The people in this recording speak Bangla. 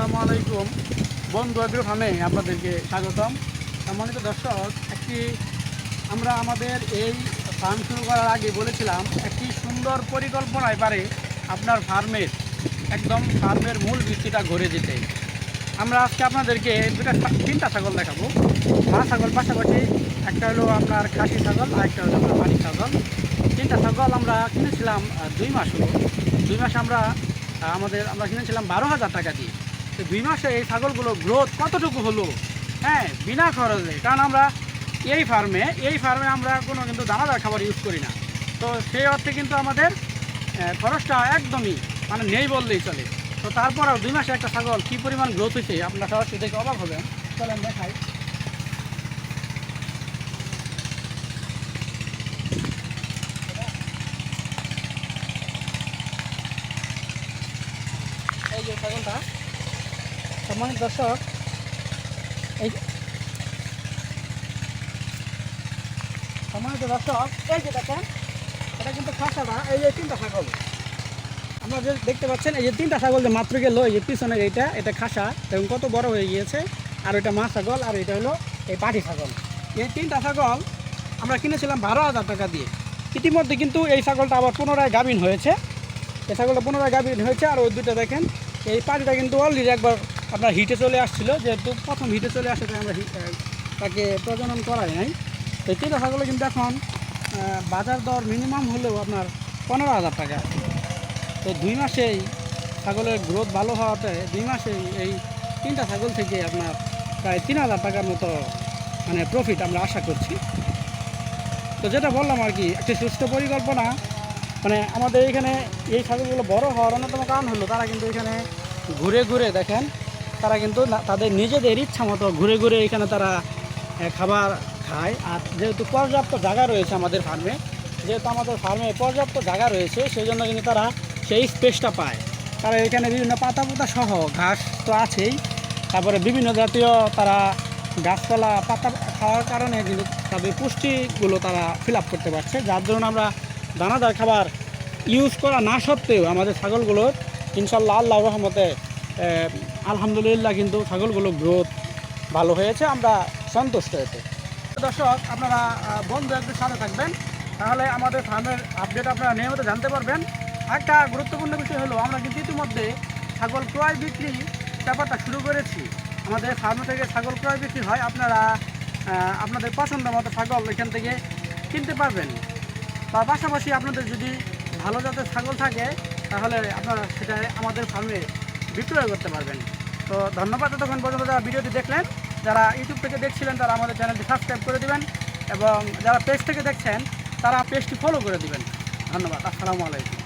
আসসালামু আলাইকুম। বন্ধু আগ্রহ ফার্মে আপনাদেরকে স্বাগতম। সম্মানিত দর্শক, একটি আমরা আমাদের এই ফার্ম শুরু করার আগে বলেছিলাম, একটি সুন্দর পরিকল্পনায় পারে আপনার ফার্মের একদম ফার্মের মূল ভিত্তিটা ঘুরে যেতে আমরা আজকে আপনাদেরকে দুটা তিনটা ছাগল দেখাবো। মা ছাগল পাশাপাশি একটা হলো আপনার খাসি ছাগল, আর একটা হলো আপনার পানি ছাগল। তিনটা ছাগল আমরা কিনেছিলাম দুই মাস হলো। দুই মাস আমরা আমাদের, আমরা কিনেছিলাম বারো হাজার টাকা দিয়ে। দুই মাসে এই ছাগলগুলো গ্রোথ কতটুকু হলো? হ্যাঁ বিনা খরচে। কারণ আমরা এই ফার্মে এই ফার্মে আমরা কোনো কিন্তু দানাদার খাবার ইউজ করি না। তো সেই অর্থে কিন্তু আমাদের খরচটা একদমই মানে নেই বললেই চলে। তো তারপরেও দুই মাসে একটা ছাগল কী পরিমাণ গ্রোথ হয়েছে, আপনার সরাসরি দেখে অবাক হবেন। চলেন দেখাই। এই যে ছাগলটা। সম্মানিত দর্শক, এই সম্মানিত দর্শক, এই যে দেখেন, এটা কিন্তু খাসাটা, এই যে তিনটা ছাগল। আমরা যে দেখতে পাচ্ছেন, এই যে তিনটা ছাগল যে মাত্র গেল এই যে পিছনের এইটা, এটা খাসা এবং কত বড় হয়ে গিয়েছে, আর এটা মা ছাগল, আর এটা হলো এই পাটি ছাগল। এই তিনটা ছাগল আমরা কিনেছিলাম বারো হাজার টাকা দিয়ে। ইতিমধ্যে কিন্তু এই ছাগলটা আবার পুনরায় গাভিন হয়েছে। এই ছাগলটা পুনরায় গাভিন হয়েছে, আর ওই দুটো দেখেন, এই পাটিটা কিন্তু অলরেডি একবার আপনার হিটে চলে আসছিল, যেহেতু প্রথম হিটে চলে আসে আমরা তাকে প্রজনন করাই নাই। তো তিনটা ছাগলে কিন্তু এখন বাজার দর মিনিমাম হলেও আপনার পনেরো হাজার টাকা। তো দুই মাসেই ছাগলের গ্রোথ ভালো হওয়াতে, দুই মাসেই এই তিনটা ছাগল থেকে আপনার প্রায় তিন হাজার টাকার মতো মানে প্রফিট আমরা আশা করছি। তো যেটা বললাম আর কি, একটি সুস্থ পরিকল্পনা। মানে আমাদের এখানে এই ছাগলগুলো বড় হওয়ার অন্যতম কারণ হলো তারা কিন্তু এখানে ঘুরে ঘুরে দেখেন তারা কিন্তু তাদের নিজেদের ইচ্ছা মতো ঘুরে ঘুরে এখানে তারা খাবার খায়। আর যেহেতু পর্যাপ্ত জায়গা রয়েছে আমাদের ফার্মে, যেহেতু আমাদের ফার্মে পর্যাপ্ত জায়গা রয়েছে সেই জন্য কিন্তু তারা সেই স্পেসটা পায়। তারা এখানে বিভিন্ন পাতা পোতা সহ ঘাস তো আছেই। তারপরে বিভিন্ন জাতীয় তারা গাছপালা, পাতা খাওয়ার কারণে কিন্তু তাদের পুষ্টিগুলো তারা ফিল করতে পারছে। যার জন্য আমরা দানাদার খাবার ইউজ করা না সত্ত্বেও আমাদের ছাগলগুলোর ইনশাল্লাহ আল্লাহ রহমতে আলহামদুলিল্লাহ কিন্তু ছাগলগুলো গ্রোথ ভালো হয়েছে, আমরা সন্তুষ্ট এতে দর্শক, আপনারা বন্ধু একটু সাথে থাকবেন। তাহলে আমাদের ফার্মের আপডেট আপনারা নিয়মিত জানতে পারবেন। একটা গুরুত্বপূর্ণ বিষয় হলো, আমরা কিন্তু ইতিমধ্যে ছাগল ক্রয় বিক্রি ব্যাপারটা শুরু করেছি। আমাদের ফার্ম থেকে ছাগল ক্রয় বিক্রি হয়, আপনারা আপনাদের পছন্দ মতো ছাগল এখান থেকে কিনতে পারবেন। বা পাশাপাশি আপনাদের যদি ভালো জাতের ছাগল থাকে, তাহলে আপনারা সেটা আমাদের ফার্মে বিক্রয় করতে পারবেন। তো ধন্যবাদ তখন পর্যন্ত যারা ভিডিওটি দেখলেন, যারা ইউটিউব থেকে দেখছিলেন তারা আমাদের চ্যানেলটি সাবস্ক্রাইব করে দেবেন এবং যারা পেজ থেকে দেখছেন, তারা পেজটি ফলো করে দেবেন। ধন্যবাদ, আসসালামু আলাইকুম।